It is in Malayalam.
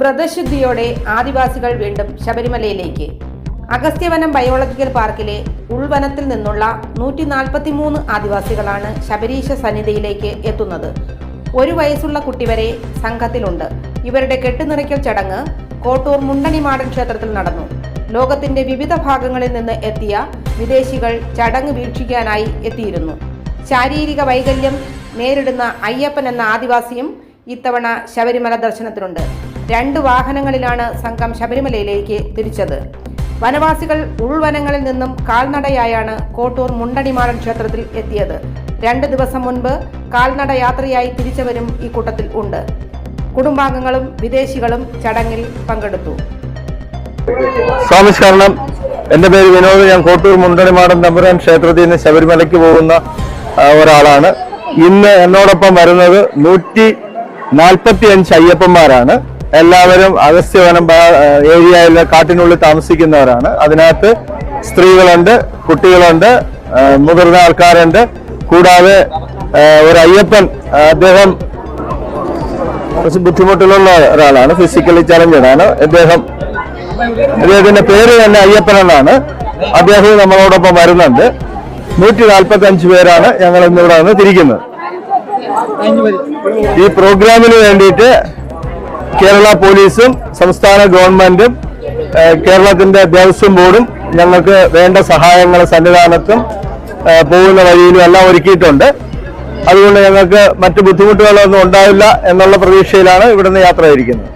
വ്രതശുദ്ധിയോടെ ആദിവാസികൾ വീണ്ടും ശബരിമലയിലേക്ക്. അഗസ്ത്യവനം ബയോളജിക്കൽ പാർക്കിലെ ഉൾവനത്തിൽ നിന്നുള്ള നൂറ്റി നാൽപ്പത്തി മൂന്ന് ആദിവാസികളാണ് ശബരീശ സന്നിധിയിലേക്ക് എത്തുന്നത്. ഒരു വയസ്സുള്ള കുട്ടി വരെ സംഘത്തിലുണ്ട്. ഇവരുടെ കെട്ടുനിറയ്ക്കൽ ചടങ്ങ് കോട്ടൂർ മുണ്ടണിമാടൻ ക്ഷേത്രത്തിൽ നടന്നു. ലോകത്തിന്റെ വിവിധ ഭാഗങ്ങളിൽ നിന്ന് എത്തിയ വിദേശികൾ ചടങ്ങ് വീക്ഷിക്കാനായി എത്തിയിരുന്നു. ശാരീരിക വൈകല്യം നേരിടുന്ന അയ്യപ്പൻ എന്ന ആദിവാസിയും ഇത്തവണ ശബരിമല ദർശനത്തിനുണ്ട്. രണ്ട് വാഹനങ്ങളിലാണ് സംഘം ശബരിമലയിലേക്ക് തിരിച്ചത്. വനവാസികൾ ഉൾവനങ്ങളിൽ നിന്നും കാൽനടയായാണ് കോട്ടൂർ മുണ്ടണിമാടൻ ക്ഷേത്രത്തിൽ എത്തിയത്. രണ്ട് ദിവസം മുൻപ് കാൽനട യാത്രയായി തിരിച്ചവരും ഈ കൂട്ടത്തിൽ ഉണ്ട്. കുടുംബാംഗങ്ങളും വിദേശികളും ചടങ്ങിൽ പങ്കെടുത്തു. നമസ്കാരം. എന്റെ പേര് വിനോദ്. ഞാൻ കോട്ടൂർ മുണ്ടണിമാടൻ തമ്പുരാൻ ക്ഷേത്രത്തിൽ നിന്ന് ശബരിമലയ്ക്ക് പോകുന്ന ഒരാളാണ്. ഇന്ന് എന്നോടൊപ്പം വരുന്നത് നൂറ്റി നാൽപ്പത്തി അഞ്ച് അയ്യപ്പന്മാരാണ്. എല്ലാവരും അഗസ്ത്യവനം ഏരിയയിലെ കാട്ടിനുള്ളിൽ താമസിക്കുന്നവരാണ്. അതിനകത്ത് സ്ത്രീകളുണ്ട് കുട്ടികളുണ്ട് മുതിർന്ന ആൾക്കാരുണ്ട്. കൂടാതെ ഒരു അയ്യപ്പൻ അദ്ദേഹം കുറച്ച് ബുദ്ധിമുട്ടിലുള്ള ഒരാളാണ് ഫിസിക്കലി ചലഞ്ചഡാണ് അദ്ദേഹം അദ്ദേഹത്തിന്റെ പേര് തന്നെ അയ്യപ്പൻ എന്നാണ്. അദ്ദേഹം നമ്മളോടൊപ്പം വരുന്നുണ്ട്. നൂറ്റി നാൽപ്പത്തി അഞ്ച് പേരാണ് ഞങ്ങൾ ഇന്നിവിടെ നിന്ന് തിരിക്കുന്നത്. ഈ പ്രോഗ്രാമിന് വേണ്ടിയിട്ട് കേരള പോലീസും സംസ്ഥാന ഗവൺമെന്റും കേരളത്തിന്റെ ദേവസ്വം ബോർഡും ഞങ്ങൾക്ക് വേണ്ട സഹായങ്ങൾ സന്നിധാനത്തും പോകുന്ന വഴിയിലും എല്ലാം ഒരുക്കിയിട്ടുണ്ട്. അതുകൊണ്ട് ഞങ്ങൾക്ക് മറ്റു ബുദ്ധിമുട്ടുകളൊന്നും ഉണ്ടാവില്ല എന്നുള്ള പ്രതീക്ഷയിലാണ് ഇവിടുന്ന് യാത്ര ഇരിക്കുന്നത്